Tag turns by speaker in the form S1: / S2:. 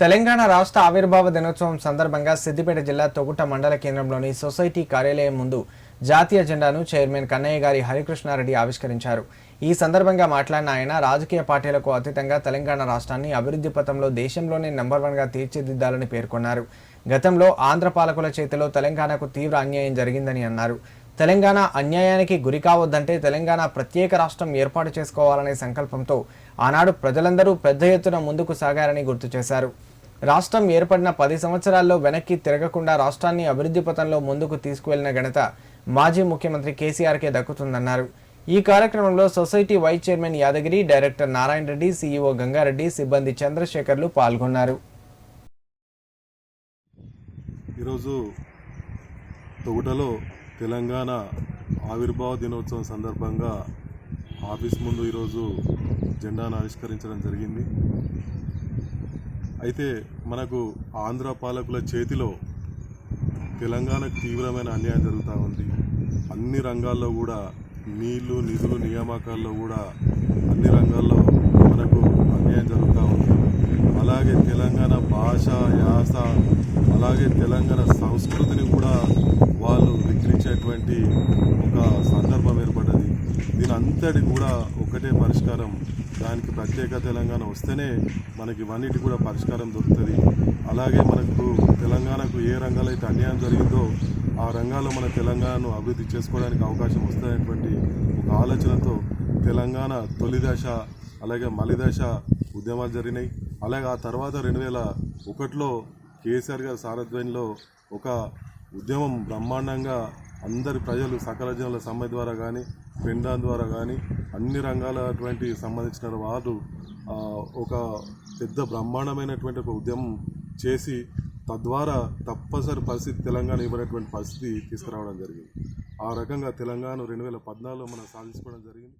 S1: తెలంగాణ రాష్ట్ర ఆవిర్భావ దినోత్సవం సందర్భంగా సిద్దిపేట జిల్లా తొగుట మండల కేంద్రంలోని సొసైటీ కార్యాలయం ముందు జాతీయ జెండాను చైర్మన్ కన్నయ్య గారి హరికృష్ణారెడ్డి ఆవిష్కరించారు. ఈ సందర్భంగా మాట్లాడిన ఆయన రాజకీయ పార్టీలకు అతీతంగా తెలంగాణ రాష్ట్రాన్ని అభివృద్ధి పథంలో దేశంలోనే నెంబర్ వన్గా తీర్చిదిద్దాలని పేర్కొన్నారు. గతంలో ఆంధ్ర పాలకుల చేతిలో తెలంగాణకు తీవ్ర అన్యాయం జరిగిందని అన్నారు. తెలంగాణ అన్యాయానికి గురి కావద్దంటే తెలంగాణ ప్రత్యేక రాష్ట్రం ఏర్పాటు చేసుకోవాలనే సంకల్పంతో ఆనాడు ప్రజలందరూ పెద్ద ఎత్తున ముందుకు సాగారని గుర్తు చేశారు. రాష్ట్రం ఏర్పడిన పది సంవత్సరాల్లో వెనక్కి తిరగకుండా రాష్ట్రాన్ని అభివృద్ధి పథంలో ముందుకు తీసుకువెళ్ళిన ఘనత మాజీ ముఖ్యమంత్రి కేసీఆర్కే దక్కుతుందన్నారు. ఈ కార్యక్రమంలో society vice chairman Yadagiri director Narayana Reddy CEO Gangareddy సిబ్బంది చంద్రశేఖర్లు పాల్గొన్నారు.
S2: ఈరోజు తొగుటలో తెలంగాణ ఆవిర్భావ దినోత్సవం సందర్భంగా ఆఫీస్ ముందు ఈరోజు జెండాను ఆవిష్కరించడం జరిగింది. అయితే మనకు ఆంధ్ర పాలకుల చేతిలో తెలంగాణకు తీవ్రమైన అన్యాయం జరుగుతూ ఉంది. అన్ని రంగాల్లో కూడా నీళ్ళు నిధులు నియామకాల్లో కూడా అన్ని రంగాల్లో మనకు అన్యాయం జరుగుతూ ఉంది. అలాగే తెలంగాణ భాష యాస అలాగే తెలంగాణ సంస్కృతిని కూడా వాళ్ళు విక్రించేటువంటి ఒక అంతటి కూడా ఒకటే పరిష్కారం. దానికి ప్రత్యేక తెలంగాణ వస్తేనే మనకి ఇవన్నిటి కూడా పరిష్కారం దొరుకుతుంది. అలాగే మనకు తెలంగాణకు ఏ రంగాలు అయితే అన్యాయం జరిగిందో ఆ రంగాల్లో మన తెలంగాణను అభివృద్ధి చేసుకోవడానికి అవకాశం వస్తుందనేటువంటి ఒక ఆలోచనతో తెలంగాణ తొలి దశ అలాగే మలిదశ ఉద్యమాలు జరిగినాయి. అలాగే ఆ తర్వాత రెండు వేల ఒకటిలో కేసీఆర్ గారి సారథ్యంలో ఒక ఉద్యమం బ్రహ్మాండంగా అందరి ప్రజలు సకల జనుల సమ్మె ద్వారా కానీ పెండాన్ ద్వారా కానీ అన్ని రంగాలటువంటి సంబంధించిన వారు ఒక పెద్ద బ్రహ్మాండమైనటువంటి ఒక ఉద్యమం చేసి తద్వారా తప్పనిసరి పరిస్థితి తెలంగాణ ఇవ్వనటువంటి పరిస్థితి తీసుకురావడం జరిగింది. ఆ రకంగా తెలంగాణ రెండు వేల పద్నాలుగులో మనం సాధించుకోవడం జరిగింది.